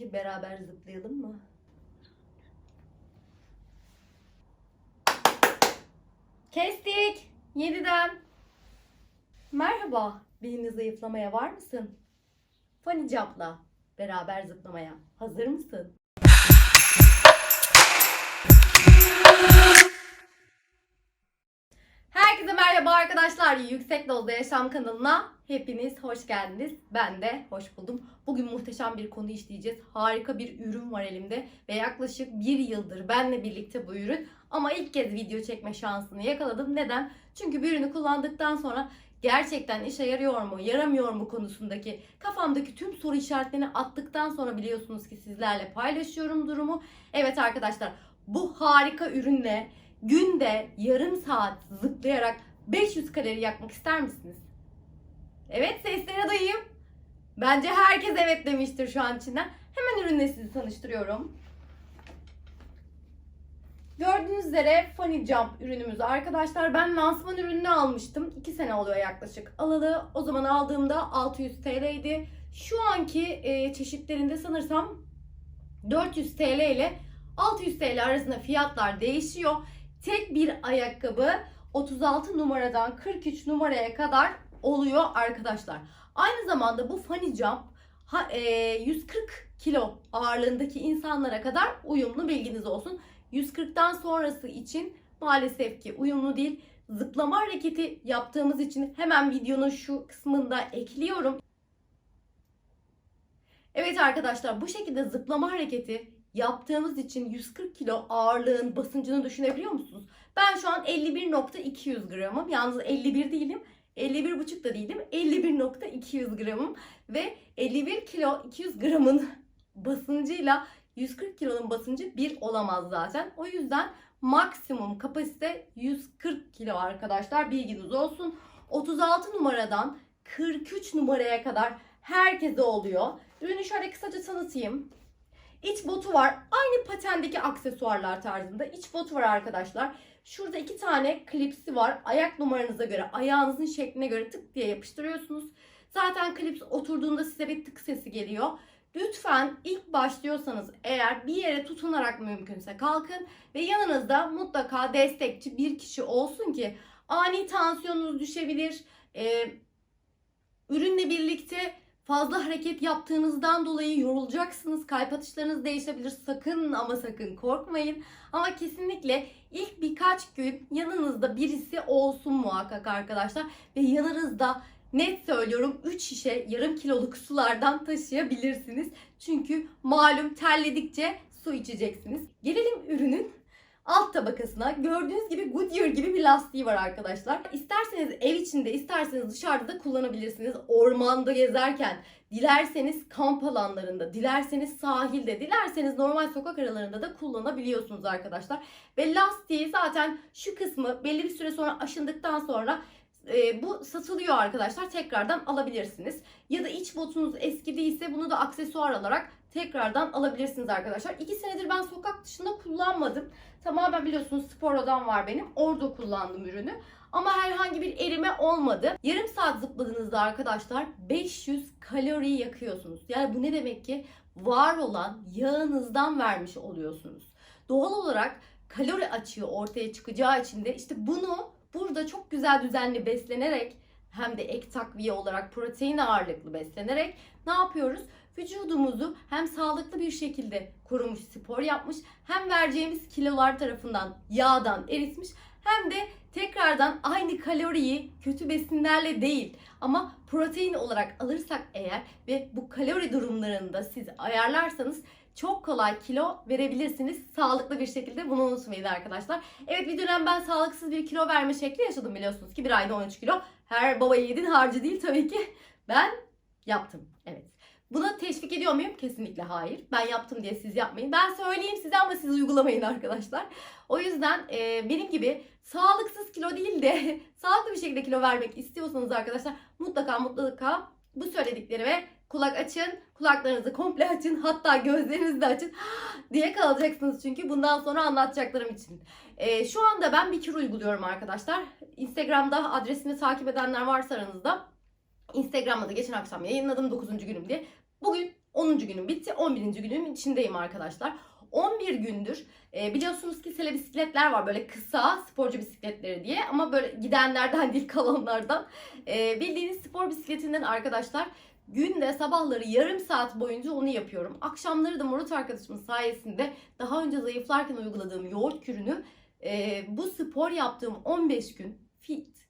bebek. Beraber zıplayalım mı? Kestik. Yeniden. Merhaba. Benimle zayıflamaya var mısın? Funny Jump'la beraber zıplamaya hazır mısın? Merhaba arkadaşlar. Yüksek Dozda Yaşam kanalına hepiniz hoş geldiniz. Ben de hoş buldum. Bugün muhteşem bir konu işleyeceğiz. Harika bir ürün var elimde ve yaklaşık bir yıldır benle birlikte bu ürün. Ama ilk kez video çekme şansını yakaladım. Neden? Çünkü bir ürünü kullandıktan sonra gerçekten işe yarıyor mu, yaramıyor mu konusundaki kafamdaki tüm soru işaretlerini attıktan sonra biliyorsunuz ki sizlerle paylaşıyorum durumu. Evet arkadaşlar bu harika ürünle günde yarım saat zıplayarak 500 kalori yakmak ister misiniz? Evet sesleri duyayım. Bence herkes evet demiştir şu an içinden. Hemen ürünle sizi tanıştırıyorum. Gördüğünüz üzere Funny Jump ürünümüz arkadaşlar. Ben lansman ürününü almıştım. 2 sene oluyor yaklaşık alalı. O zaman aldığımda 600 TL'ydi. Şu anki e, çeşitlerinde sanırsam 400 TL ile 600 TL arasında fiyatlar değişiyor. Tek bir ayakkabı 36 numaradan 43 numaraya kadar oluyor arkadaşlar. Aynı zamanda bu Funny Jump ha- e, 140 kilo ağırlığındaki insanlara kadar uyumlu bilginiz olsun. 140'tan sonrası için maalesef ki uyumlu değil. Zıplama hareketi yaptığımız için hemen videonun şu kısmında ekliyorum. Evet arkadaşlar bu şekilde zıplama hareketi yaptığımız için 140 kilo ağırlığın basıncını düşünebiliyor musunuz? Ben şu an 51.200 gramım. Yalnız 51 değilim. 51.5 da değilim. 51.200 gramım ve 51 kilo 200 gramın basıncıyla 140 kilonun basıncı bir olamaz zaten. O yüzden maksimum kapasite 140 kilo arkadaşlar bilginiz olsun. 36 numaradan 43 numaraya kadar herkese oluyor. Ürünü şöyle kısaca tanıtayım. İç botu var. Aynı patendeki aksesuarlar tarzında. İç botu var arkadaşlar. Şurada iki tane klipsi var. Ayak numaranıza göre, ayağınızın şekline göre tık diye yapıştırıyorsunuz. Zaten klips oturduğunda size bir tık sesi geliyor. Lütfen ilk başlıyorsanız eğer bir yere tutunarak mümkünse kalkın ve yanınızda mutlaka destekçi bir kişi olsun ki ani tansiyonunuz düşebilir. Ee, ürünle birlikte fazla hareket yaptığınızdan dolayı yorulacaksınız. Kalp atışlarınız değişebilir. Sakın ama sakın korkmayın. Ama kesinlikle ilk birkaç gün yanınızda birisi olsun muhakkak arkadaşlar. Ve yanınızda net söylüyorum 3 şişe yarım kiloluk sulardan taşıyabilirsiniz. Çünkü malum terledikçe su içeceksiniz. Gelelim ürünün alt tabakasına. Gördüğünüz gibi Goodyear gibi bir lastiği var arkadaşlar. İsterseniz ev içinde, isterseniz dışarıda da kullanabilirsiniz. Ormanda gezerken, dilerseniz kamp alanlarında, dilerseniz sahilde, dilerseniz normal sokak aralarında da kullanabiliyorsunuz arkadaşlar. Ve lastiği zaten şu kısmı belli bir süre sonra aşındıktan sonra e, bu satılıyor arkadaşlar. Tekrardan alabilirsiniz. Ya da iç botunuz eskidiyse bunu da aksesuar olarak tekrardan alabilirsiniz arkadaşlar. 2 senedir ben sokak dışında kullanmadım. Tamamen biliyorsunuz spor odam var benim. Orada kullandım ürünü. Ama herhangi bir erime olmadı. Yarım saat zıpladığınızda arkadaşlar 500 kalori yakıyorsunuz. Yani bu ne demek ki? Var olan yağınızdan vermiş oluyorsunuz. Doğal olarak kalori açığı ortaya çıkacağı için de işte bunu burada çok güzel düzenli beslenerek hem de ek takviye olarak protein ağırlıklı beslenerek ne yapıyoruz? Vücudumuzu hem sağlıklı bir şekilde korumuş, spor yapmış, hem vereceğimiz kilolar tarafından yağdan eritmiş, hem de tekrardan aynı kaloriyi kötü besinlerle değil ama protein olarak alırsak eğer ve bu kalori durumlarında siz ayarlarsanız çok kolay kilo verebilirsiniz. Sağlıklı bir şekilde bunu unutmayın arkadaşlar. Evet bir dönem ben sağlıksız bir kilo verme şekli yaşadım biliyorsunuz ki bir ayda 13 kilo. Her baba yiğidin harcı değil tabii ki. Ben yaptım. Buna teşvik ediyor muyum? Kesinlikle hayır. Ben yaptım diye siz yapmayın. Ben söyleyeyim size ama siz uygulamayın arkadaşlar. O yüzden e, benim gibi sağlıksız kilo değil de sağlıklı bir şekilde kilo vermek istiyorsanız arkadaşlar mutlaka mutlaka bu söylediklerime kulak açın. Kulaklarınızı komple açın. Hatta gözlerinizi de açın diye kalacaksınız çünkü bundan sonra anlatacaklarım için. E, şu anda ben bir kür uyguluyorum arkadaşlar. Instagram'da adresini takip edenler varsa aranızda. Instagram'da da geçen akşam yayınladım 9. günüm diye. Bugün 10. günüm bitti. 11. günün içindeyim arkadaşlar. 11 gündür e, biliyorsunuz ki sele bisikletler var böyle kısa sporcu bisikletleri diye ama böyle gidenlerden değil kalanlardan. E, bildiğiniz spor bisikletinden arkadaşlar günde sabahları yarım saat boyunca onu yapıyorum. Akşamları da Murat arkadaşımın sayesinde daha önce zayıflarken uyguladığım yoğurt kürünü e, bu spor yaptığım 15 gün fit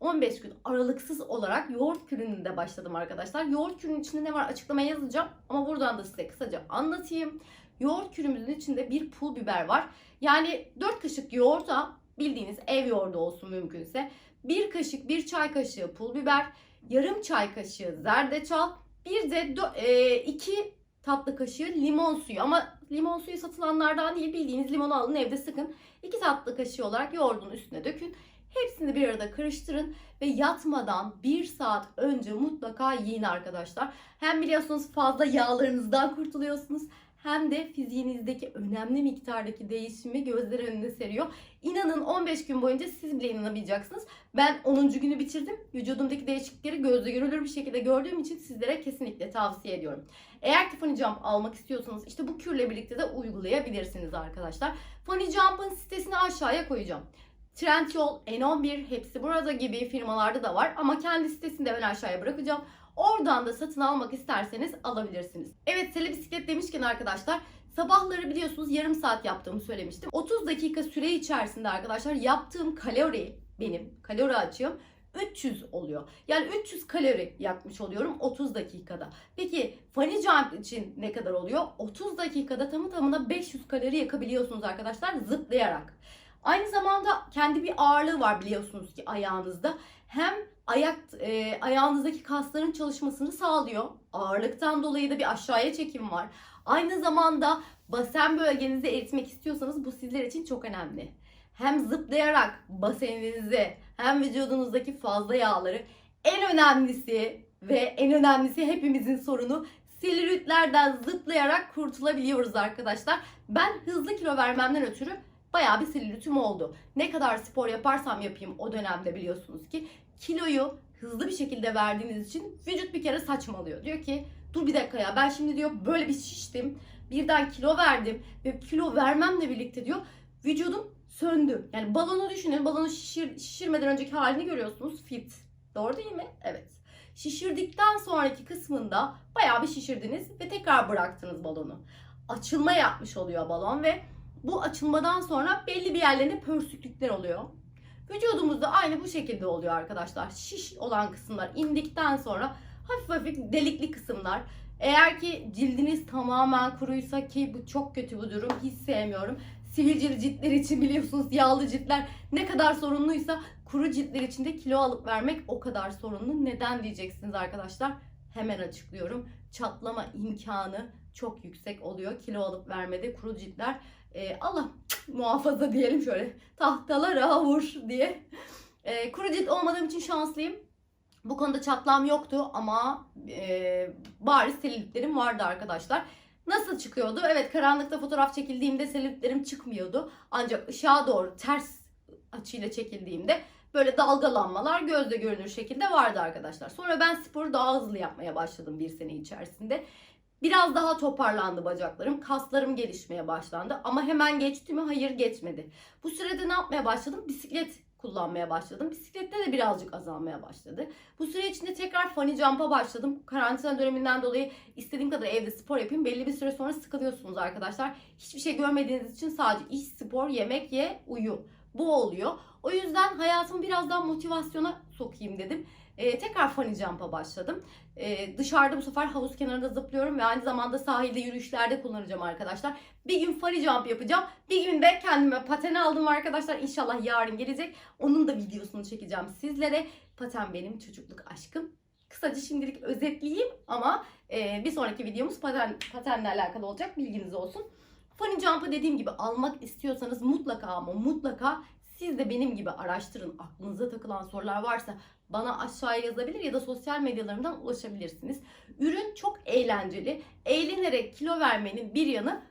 15 gün aralıksız olarak yoğurt kürününde başladım arkadaşlar. Yoğurt kürünün içinde ne var açıklamaya yazacağım ama buradan da size kısaca anlatayım. Yoğurt kürümüzün içinde bir pul biber var. Yani 4 kaşık yoğurda bildiğiniz ev yoğurdu olsun mümkünse. 1 kaşık 1 çay kaşığı pul biber, yarım çay kaşığı zerdeçal, bir de 2 tatlı kaşığı limon suyu ama limon suyu satılanlardan değil bildiğiniz limonu alın evde sıkın. 2 tatlı kaşığı olarak yoğurdun üstüne dökün. Hepsini bir arada karıştırın ve yatmadan 1 saat önce mutlaka yiyin arkadaşlar. Hem biliyorsunuz fazla yağlarınızdan kurtuluyorsunuz hem de fiziğinizdeki önemli miktardaki değişimi gözler önüne seriyor. İnanın 15 gün boyunca siz bile inanamayacaksınız. Ben 10. günü bitirdim. Vücudumdaki değişiklikleri gözle görülür bir şekilde gördüğüm için sizlere kesinlikle tavsiye ediyorum. Eğer ki Funny Jump almak istiyorsanız işte bu kürle birlikte de uygulayabilirsiniz arkadaşlar. Funny Jump'ın sitesini aşağıya koyacağım. Trendyol, N11 hepsi burada gibi firmalarda da var ama kendi sitesini de ben aşağıya bırakacağım. Oradan da satın almak isterseniz alabilirsiniz. Evet sele bisiklet demişken arkadaşlar sabahları biliyorsunuz yarım saat yaptığımı söylemiştim. 30 dakika süre içerisinde arkadaşlar yaptığım kalori benim kalori açığım 300 oluyor. Yani 300 kalori yakmış oluyorum 30 dakikada. Peki funny jump için ne kadar oluyor? 30 dakikada tamı tamına 500 kalori yakabiliyorsunuz arkadaşlar zıplayarak. Aynı zamanda kendi bir ağırlığı var biliyorsunuz ki ayağınızda. Hem ayak e, ayağınızdaki kasların çalışmasını sağlıyor. Ağırlıktan dolayı da bir aşağıya çekim var. Aynı zamanda basen bölgenizi eritmek istiyorsanız bu sizler için çok önemli. Hem zıplayarak baseninizi hem vücudunuzdaki fazla yağları en önemlisi ve en önemlisi hepimizin sorunu selülitlerden zıplayarak kurtulabiliyoruz arkadaşlar. Ben hızlı kilo vermemden ötürü bayağı bir selülitim oldu. Ne kadar spor yaparsam yapayım o dönemde biliyorsunuz ki kiloyu hızlı bir şekilde verdiğiniz için vücut bir kere saçmalıyor. Diyor ki dur bir dakika ya ben şimdi diyor böyle bir şiştim. Birden kilo verdim ve kilo vermemle birlikte diyor vücudum söndü. Yani balonu düşünün. Balonu şişir, şişirmeden önceki halini görüyorsunuz. Fit. Doğru değil mi? Evet. Şişirdikten sonraki kısmında bayağı bir şişirdiniz ve tekrar bıraktınız balonu. Açılma yapmış oluyor balon ve bu açılmadan sonra belli bir yerlerinde pörsüklükler oluyor. Vücudumuzda aynı bu şekilde oluyor arkadaşlar. Şiş olan kısımlar indikten sonra hafif hafif delikli kısımlar. Eğer ki cildiniz tamamen kuruysa ki bu çok kötü bu durum hiç sevmiyorum. Sivilceli ciltler için biliyorsunuz yağlı ciltler ne kadar sorunluysa kuru ciltler için de kilo alıp vermek o kadar sorunlu. Neden diyeceksiniz arkadaşlar? Hemen açıklıyorum. Çatlama imkanı çok yüksek oluyor kilo alıp vermede kuru ciltler. Ee, Allah muhafaza diyelim şöyle tahtalara vur diye. Ee, kuru cilt olmadığım için şanslıyım. Bu konuda çatlam yoktu ama e, bariz selülitlerim vardı arkadaşlar. Nasıl çıkıyordu? Evet karanlıkta fotoğraf çekildiğimde selülitlerim çıkmıyordu. Ancak ışığa doğru ters açıyla çekildiğimde böyle dalgalanmalar gözle görünür şekilde vardı arkadaşlar. Sonra ben sporu daha hızlı yapmaya başladım bir sene içerisinde. Biraz daha toparlandı bacaklarım. Kaslarım gelişmeye başlandı. Ama hemen geçti mi? Hayır geçmedi. Bu sürede ne yapmaya başladım? Bisiklet kullanmaya başladım. Bisiklette de birazcık azalmaya başladı. Bu süre içinde tekrar funny jump'a başladım. Karantina döneminden dolayı istediğim kadar evde spor yapayım. Belli bir süre sonra sıkılıyorsunuz arkadaşlar. Hiçbir şey görmediğiniz için sadece iş, spor, yemek, ye, uyu. Bu oluyor. O yüzden hayatımı biraz daha motivasyona sokayım dedim. Ee, tekrar funny jump'a başladım. Ee, dışarıda bu sefer havuz kenarında zıplıyorum ve aynı zamanda sahilde yürüyüşlerde kullanacağım arkadaşlar. Bir gün funny jump yapacağım. Bir gün de kendime paten aldım arkadaşlar. İnşallah yarın gelecek. Onun da videosunu çekeceğim sizlere. Paten benim çocukluk aşkım. Kısaca şimdilik özetleyeyim ama e, bir sonraki videomuz paten, patenle alakalı olacak. Bilginiz olsun. Funny Jump'ı dediğim gibi almak istiyorsanız mutlaka ama mutlaka siz de benim gibi araştırın. Aklınıza takılan sorular varsa bana aşağıya yazabilir ya da sosyal medyalarımdan ulaşabilirsiniz. Ürün çok eğlenceli. Eğlenerek kilo vermenin bir yanı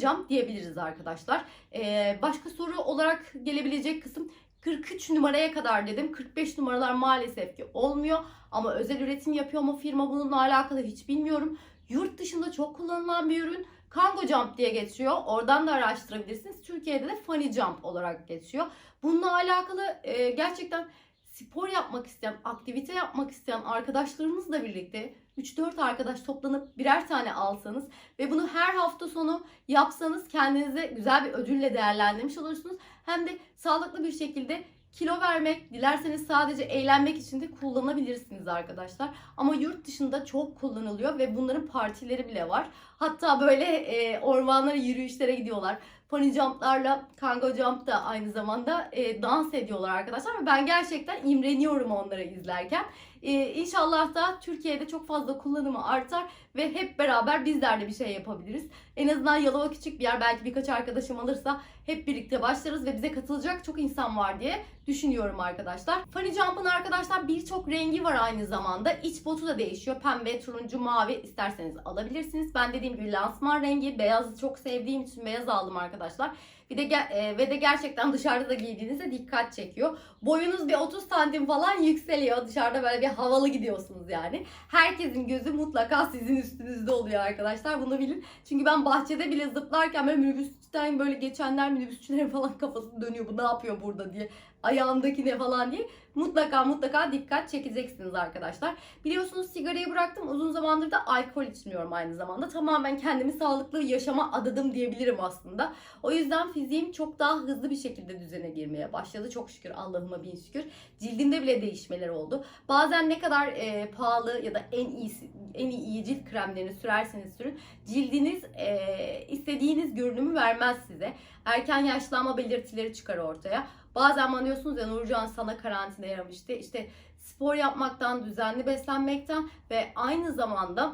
jump diyebiliriz arkadaşlar. Ee, başka soru olarak gelebilecek kısım 43 numaraya kadar dedim. 45 numaralar maalesef ki olmuyor. Ama özel üretim yapıyor mu firma bununla alakalı hiç bilmiyorum. Yurt dışında çok kullanılan bir ürün. Kango Jump diye geçiyor. Oradan da araştırabilirsiniz. Türkiye'de de Funny Jump olarak geçiyor. Bununla alakalı e, gerçekten spor yapmak isteyen, aktivite yapmak isteyen arkadaşlarınızla birlikte 3-4 arkadaş toplanıp birer tane alsanız ve bunu her hafta sonu yapsanız kendinize güzel bir ödülle değerlendirmiş olursunuz. Hem de sağlıklı bir şekilde kilo vermek, dilerseniz sadece eğlenmek için de kullanabilirsiniz arkadaşlar. Ama yurt dışında çok kullanılıyor ve bunların partileri bile var. Hatta böyle e, ormanlara yürüyüşlere gidiyorlar. Funny jump'larla Kango jump da aynı zamanda e, dans ediyorlar arkadaşlar. Ve ben gerçekten imreniyorum onları izlerken. E, inşallah da Türkiye'de çok fazla kullanımı artar ve hep beraber bizler de bir şey yapabiliriz. En azından Yalova küçük bir yer belki birkaç arkadaşım alırsa hep birlikte başlarız ve bize katılacak çok insan var diye düşünüyorum arkadaşlar. Funny Jump'ın arkadaşlar birçok rengi var aynı zamanda. İç botu da değişiyor. Pembe, turuncu, mavi isterseniz alabilirsiniz. Ben dediğim gibi lansman rengi. Beyazı çok sevdiğim için beyaz aldım arkadaşlar. Bir de e, ve de gerçekten dışarıda da giydiğinizde dikkat çekiyor. Boyunuz bir 30 santim falan yükseliyor. Dışarıda böyle bir havalı gidiyorsunuz yani. Herkesin gözü mutlaka sizin üstünüzde oluyor arkadaşlar. Bunu bilin. Çünkü ben bahçede bile zıplarken böyle minibüsten böyle geçenler minibüsçülerin falan kafası dönüyor. Bu ne yapıyor burada diye. Ayağımdaki ne falan diye. Mutlaka mutlaka dikkat çekeceksiniz arkadaşlar. Biliyorsunuz sigarayı bıraktım. Uzun zamandır da alkol içmiyorum aynı zamanda. Tamamen kendimi sağlıklı yaşama adadım diyebilirim aslında. O yüzden fiziğim çok daha hızlı bir şekilde düzene girmeye başladı. Çok şükür Allah'ıma bin şükür. Cildimde bile değişmeler oldu. Bazen ne kadar e, pahalı ya da en iyisi en iyi cilt kremlerini sürerseniz sürün cildiniz e, istediğiniz görünümü vermez size. Erken yaşlanma belirtileri çıkar ortaya. Bazen bana diyorsunuz ya Nurcan sana karantina yaramıştı. İşte spor yapmaktan, düzenli beslenmekten ve aynı zamanda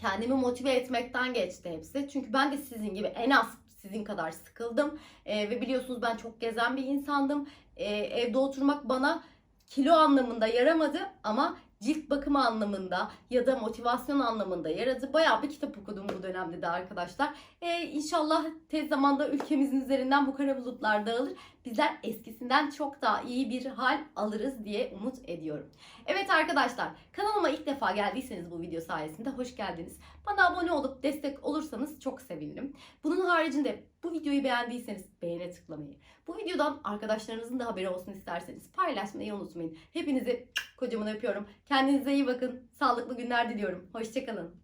kendimi motive etmekten geçti hepsi. Çünkü ben de sizin gibi en az sizin kadar sıkıldım. Ee, ve biliyorsunuz ben çok gezen bir insandım. Ee, evde oturmak bana kilo anlamında yaramadı ama cilt bakımı anlamında ya da motivasyon anlamında yaradı. Bayağı bir kitap okudum bu dönemde de arkadaşlar. Ee, inşallah tez zamanda ülkemizin üzerinden bu kara bulutlar dağılır. Bizler eskisinden çok daha iyi bir hal alırız diye umut ediyorum. Evet arkadaşlar kanalıma ilk defa geldiyseniz bu video sayesinde hoş geldiniz. Bana abone olup destek olursanız çok sevinirim. Bunun haricinde bu videoyu beğendiyseniz beğene tıklamayı, bu videodan arkadaşlarınızın da haberi olsun isterseniz paylaşmayı unutmayın. Hepinizi kocaman öpüyorum. Kendinize iyi bakın. Sağlıklı günler diliyorum. Hoşçakalın.